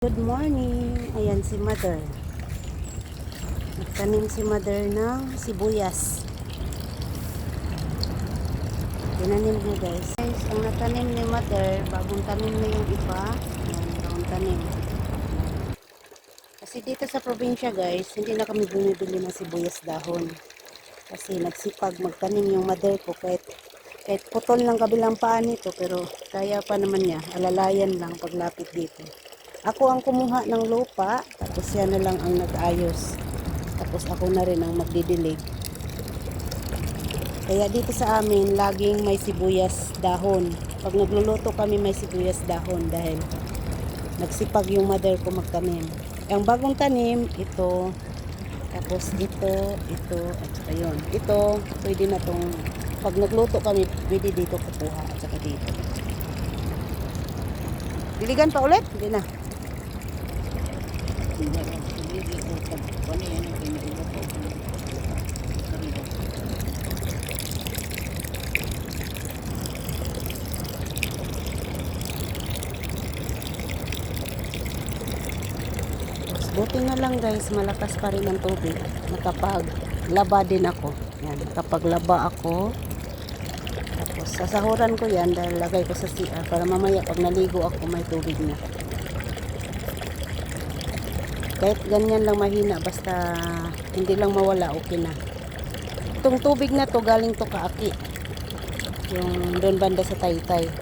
Good morning. Ayan si Mother. Nagtanim si Mother ng sibuyas. Tinanim niya guys. Guys, ang natanim ni Mother, bagong tanim na yung iba. Ayan, bagong tanim. Kasi dito sa probinsya guys, hindi na kami bumibili ng sibuyas dahon. Kasi nagsipag magtanim yung mother ko kahit kahit putol ng kabilang paa nito pero kaya pa naman niya alalayan lang paglapit dito ako ang kumuha ng lupa tapos siya na lang ang nag-ayos tapos ako na rin ang magdidilig kaya dito sa amin laging may sibuyas dahon pag nagluluto kami may sibuyas dahon dahil nagsipag yung mother ko magtanim ang bagong tanim ito tapos ito, ito, at saka yun. Ito, pwede na tong, pag nagluto kami, pwede dito kukuha at saka dito. Diligan pa ulit? Hindi na. Buti na lang guys, malakas pa rin ang tubig. Nakapaglaba din ako. Yan, nakapaglaba ako. Tapos sasahuran ko yan dahil lagay ko sa CR para mamaya pag naligo ako may tubig na. Kahit ganyan lang mahina basta hindi lang mawala okay na. Itong tubig na to galing to kaaki. Yung doon banda sa Taytay.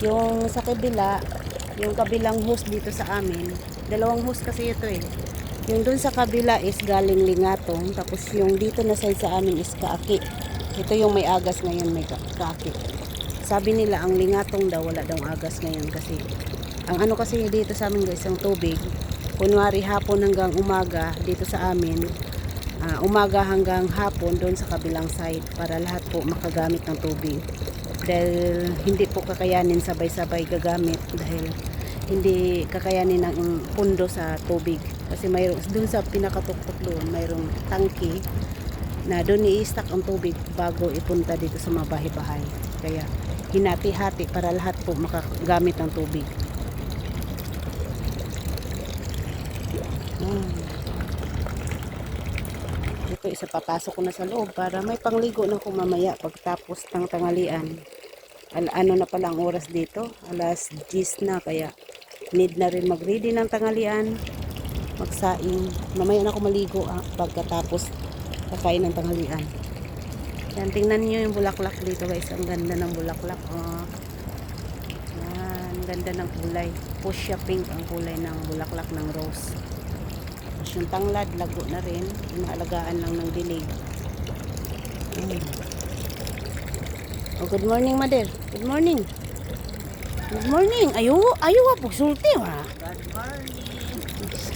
Yung sa kabila, yung kabilang hose dito sa amin, dalawang hose kasi ito eh. Yung doon sa kabila is galing lingatong, tapos yung dito na side sa amin is kaaki. Ito yung may agas ngayon, may ka- kaaki. Sabi nila ang lingatong daw wala daw agas ngayon kasi ang ano kasi dito sa amin guys, ang tubig, kunwari hapon hanggang umaga dito sa amin, ah, umaga hanggang hapon doon sa kabilang side para lahat po makagamit ng tubig. Dahil hindi po kakayanin sabay-sabay gagamit dahil hindi kakayanin ng pundo sa tubig. Kasi mayroon doon sa pinakatuktok doon mayroong tangki na doon i-stack ang tubig bago ipunta dito sa mga bahay-bahay. Kaya hinati-hati para lahat po makagamit ng tubig Hmm. Ito, isa papasok ko na sa loob para may pangligo na ako mamaya pagtapos ng tangalian. Al ano na pala ang oras dito? Alas 10 na kaya need na rin mag-ready ng tangalian. Magsaing. Mamaya na ako maligo ah, pagkatapos kakain ng tangalian. Yan, tingnan niyo yung bulaklak dito guys. Ang ganda ng bulaklak. Oh. Yan, ganda ng kulay. Fuchsia pink ang kulay ng bulaklak ng rose. Tapos yung tanglad, lago na rin. Inaalagaan lang ng dilig. Mm. Oh, good morning, Mother. Good morning. Good morning. Ayo, ayo wa pagsulti wa. Good morning.